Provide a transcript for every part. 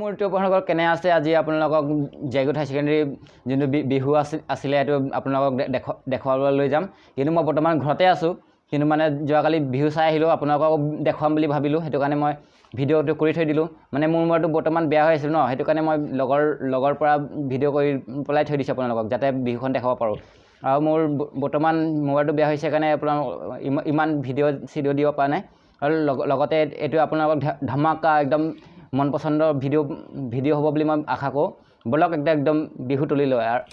মূৰ্তি আপোনালোকৰ কেনে আছে? আজি আপোনালোকক জয়গুট হাই ছেকেণ্ডেৰী যোনটো বিহু আছিল আছিলে সেইটো আপোনালোকক দেখ দেখুৱাবলৈ লৈ যাম। কিন্তু মই বৰ্তমান ঘৰতে আছোঁ। কিন্তু মানে যোৱাকালি বিহু চাই আহিলোঁ। আপোনালোকক দেখুৱাম বুলি ভাবিলোঁ। সেইটো কাৰণে মই ভিডিঅ'টো কৰি থৈ দিলোঁ। মানে মোৰ মোবাইলটো বৰ্তমান বেয়া হৈ আছিল ন সেইটো কাৰণে মই লগৰ লগৰ পৰা ভিডিঅ' কৰি পেলাই থৈ দিছোঁ আপোনালোকক যাতে বিহুখন দেখাব পাৰোঁ। আৰু মোৰ বৰ্তমান মোবাইলটো বেয়া হৈছে কাৰণে আপোনালোক ইমান ভিডিঅ' চিডিঅ' দিব পৰা নাই। আৰু লগ- লগতে এইটো আপোনালোকক ধামাকা একদম মন পচন্দৰ ভিডিঅ' ভিডিঅ' হ'ব বুলি মই আশা কৰোঁ। ব'লক একদম একদম বিহু তুলি লয় আৰু।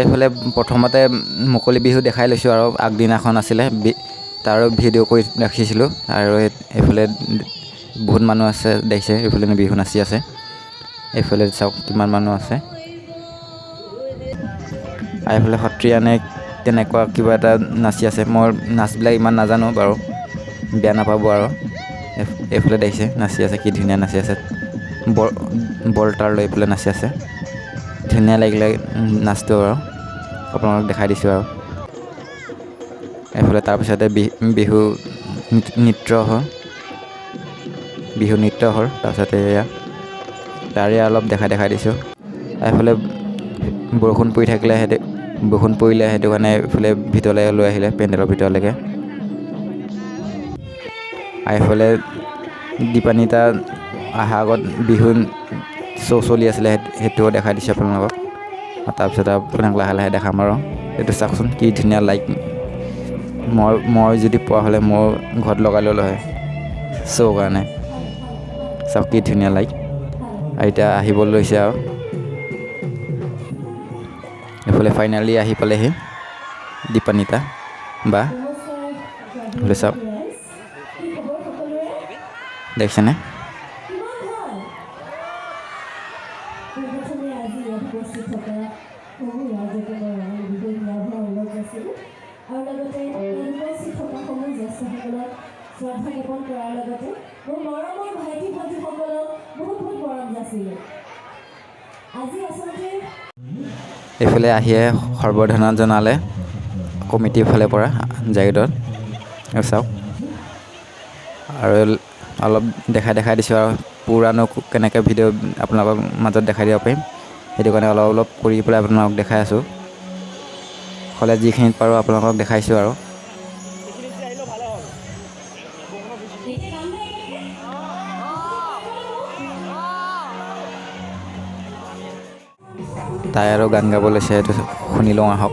এইফালে প্ৰথমতে মুকলি বিহু দেখাই লৈছোঁ আৰু আগদিনাখন আছিলে তাৰো ভিডিঅ' কৰি ৰাখিছিলোঁ আৰু এই- এইফালে বহুত মানুহ আছে দেখিছে এইফালে বিহু নাচি আছে। এইফালে চাওক কিমান মানুহ আছে। আৰু এইফালে সত্ৰীয়া নে তেনেকুৱা কিবা এটা নাচি আছে মই নাচবিলাক ইমান নাজানো বাৰু বেয়া নাপাব আৰু। এই- এইফালে দেখিছে নাচি আছে কি ধুনীয়া নাচি আছে। বৰ বলটাৰ লৈ পেলাই নাচি আছে। ধুনীয়া লাগিলে নাচটো আৰু। আপোনালোকক দেখাই দিছোঁ আৰু। এইফালে তাৰপিছতে বিহু নৃত্য হ'ল বিহু নৃত্য হ'ল তাৰপিছতে এয়া। তাৰে অলপ দেখাই দেখাই দিছোঁ। এইফালে বৰষুণ পৰি থাকিলে সেইটো বৰষুণ পৰিলে সেইটো কাৰণে এইফালে ভিতৰলৈ লৈ আহিলে পেণ্ডেলৰ ভিতৰলৈকে। এইফালে দীপানিতা অহাৰ আগত বিহু শ্ব' চলি আছিলে সেই- সেইটোও দেখাই দিছোঁ আপোনালোকক। তাৰপিছত আপোনাক লাহে লাহে দেখাম আৰু। এইটো চাওকচোন কি ধুনীয়া লাইট মই মই যদি পোৱা হ'লে মোৰ ঘৰত লগাই ল'লো হয়। শ্ব' কাৰণে। চাওক কি ধুনীয়া লাইট আৰু এতিয়া আহিব লৈছে আৰু। এইফালে ফাইনেলি আহি পালেহি। দীপানিতা বা এইফালে চাওক। দেখিছেনে? প্ৰথমে আজি আৰু লগতে উপস্থিত জ্যেষ্ঠসকলক শ্ৰদ্ধা জ্ঞাপন কৰাৰ লগতে মোৰ মৰমৰ ভাইটি ভণ্টিসকলক বহুত বহুত মৰম যাচিলোঁ। আজি আচলতে এইফালে আহিয়ে সৰ্বধনা জনালে কমিটিৰ ফালৰ পৰা জাগিদত চাওক। আৰু অলপ দেখাই দেখাই দিছোঁ আৰু পুৰানো কেনেকৈ ভিডিঅ' আপোনালোকৰ মাজত দেখাই দিব পাৰিম। সেইটো কাৰণে অলপ অলপ কৰি পেলাই আপোনালোকক দেখাই আছোঁ। হ'লে যিখিনিত পাৰোঁ, আপোনালোকক দেখাইছোঁ আৰু। তাই আৰু গান গাব লৈছে সেইটো শুনি লওঁ আহক।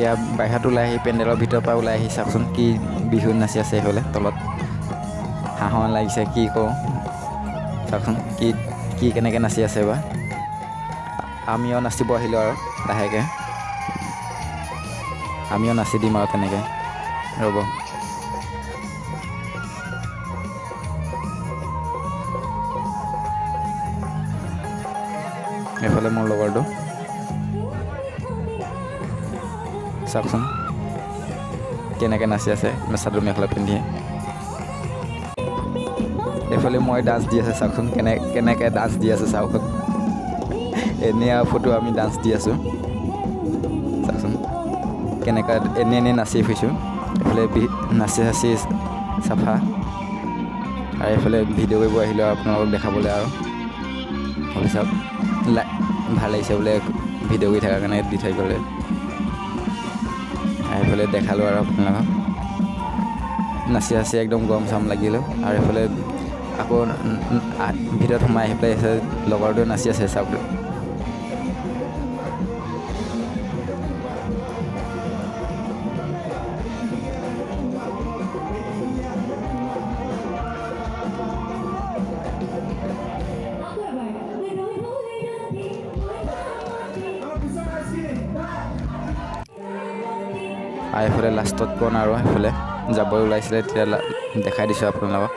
এয়া বাহিৰত ওলাই আহি পেণ্ডেলৰ ভিতৰৰ পৰা ওলাই আহি চাওকচোন কি বিহু নাচি আছে সেইফালে তলত। হাঁহ লাগিছে, কি কওঁ? চাওকচোন কি কি কেনেকৈ নাচি আছে বা? আমিও নাচিব আহিলোঁ আৰু লাহেকৈ। আমিও নাচি দিম আৰু তেনেকৈ। ৰ'ব। এইফালে মোৰ লগৰটো। চাওকচোন। কেনেকৈ নাচি আছে চাদৰ মেখেলা পিন্ধি। এইফালে মই ডান্স দি আছে চাওকচোন, কেনে কেনেকৈ ডান্স দি আছে চাওক এনেই ফটো আমি ডান্স দি আছোঁ। চাওকচোন কেনেকুৱা এনে এনেই নাচি ফুৰিছোঁ। এইফালে নাচি চাচি চাফা। আৰু এইফালে ভিডিঅ' কৰিব আহিলোঁ আপোনালোকক দেখাবলৈ আৰু। বোলে চাওক ভালো লাগিছে বোলে ভিডিঅ' কৰি থকাৰ কাৰণে দি থৈ গ'লে। এইফালে দেখালোঁ আৰু আপোনালোকক। নাচি নাচি একদম গৰম চৰম লাগিলোঁ। আৰু এইফালে আকৌ ভিতৰত সোমাই আহি পেলাই লগৰটোৱে নাচি আছে চাওক। আৰু এইফালে লাষ্টত কণ আৰু সেইফালে যাব ওলাইছিলে তেতিয়া দেখাই দিছোঁ আপোনালোকক।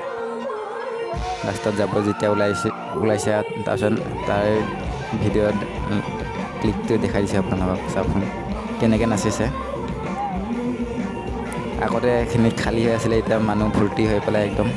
লাষ্টত যাব যেতিয়া ওলাইছে ওলাইছে, তাৰপিছত তাৰ ভিডিঅ'ত ক্লিপটো দেখাই দিছে আপোনালোকক, চাওকচোন কেনেকৈ নাচিছে। আগতে এইখিনি খালী হৈ আছিলে, এতিয়া মানুহ ফূৰ্তি হৈ পেলাই একদম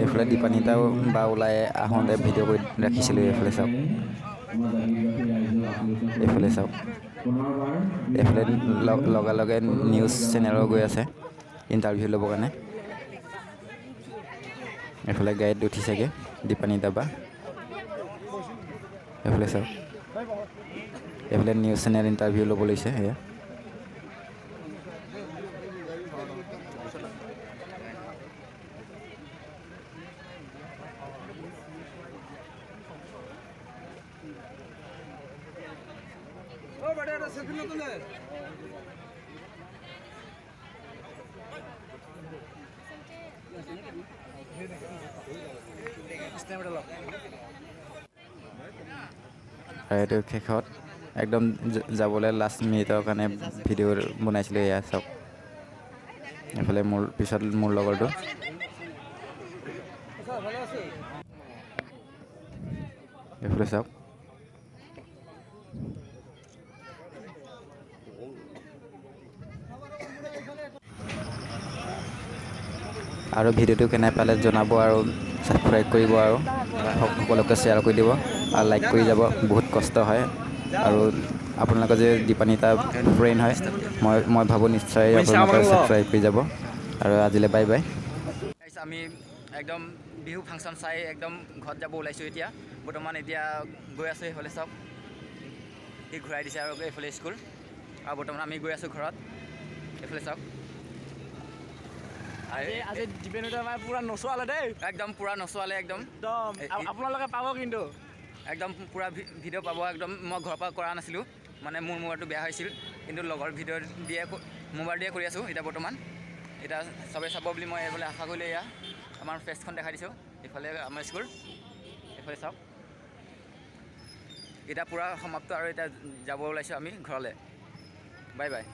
এইফালে দীপানিতাও বা ওলাই আহোঁতে ভিডিঅ' কৰি ৰাখিছিলোঁ এইফালে চাওক। এইফালে চাওক। এইফালে লগ- লগে লগে নিউজ চেনেলো গৈ আছে ইণ্টাৰভিউ ল'বৰ কাৰণে। এইফালে গাড়ীত উঠিছেগৈ দীপানিতা বা। এইফালে চাওক। এইফালে নিউজ চেনেল ইণ্টাৰভিউ ল'ব লৈছে এয়া আৰু এইটো শেষত। একদম যাবলৈ লাষ্ট মিনিটৰ কাৰণে ভিডিঅ' বনাইছিলোঁ এয়া চাওক এইফালে মোৰ, পিছত মোৰ লগৰটো। এইফালে চাওক আৰু ভিডিঅ'টো কেনে পালে জনাব আৰু ছাবস্ক্ৰাইব কৰিব আৰু সক- সকলোকে শ্বেয়াৰ কৰি দিব আৰু লাইক কৰি যাব বহুত কষ্ট হয়। আৰু আপোনালোকে যে দীপানিতা ফ্ৰেণ্ড হয় মই মই ভাবোঁ নিশ্চয় আপোনালোকে ছাবস্ক্ৰাইব কৰি যাব। আৰু আজিলৈ বাই বাই আমি একদম বিহু ফাংচন চাই একদম ঘৰত যাব ওলাইছোঁ এতিয়া। বৰ্তমান এতিয়া গৈ আছোঁ সেইফালে চাওক সি ঘূৰাই দিছে আৰু এইফালে স্কুল আৰু বৰ্তমান আমি গৈ আছোঁ ঘৰত এইফালে চাওক আজি আজি দিপেনুতে আমাৰ পূৰা নচোৱালে দেই। একদম পূৰা নচোৱালে একদম। একদম। আপোনালোকে পাব কিন্তু। একদম পূৰা ভিডিঅ' পাব একদম। মই ঘৰৰ পৰা কৰা নাছিলোঁ। মানে মোৰ মোবাইলটো বেয়া হৈছিল। কিন্তু লগৰ ভিডিঅ' দিয়ে মোবাইল দিয়ে কৰি আছোঁ এতিয়া বৰ্তমান। এতিয়া চবেই চাব বুলি মই এইফালে আশা কৰিলোঁ এয়া। আমাৰ ফেচখন দেখাই দিছোঁ এইফালে আমাৰ স্কুল। এইফালে চাওক। এতিয়া পূৰা সমাপ্ত আৰু এতিয়া যাব ওলাইছোঁ আমি ঘৰলৈ। Bye bye.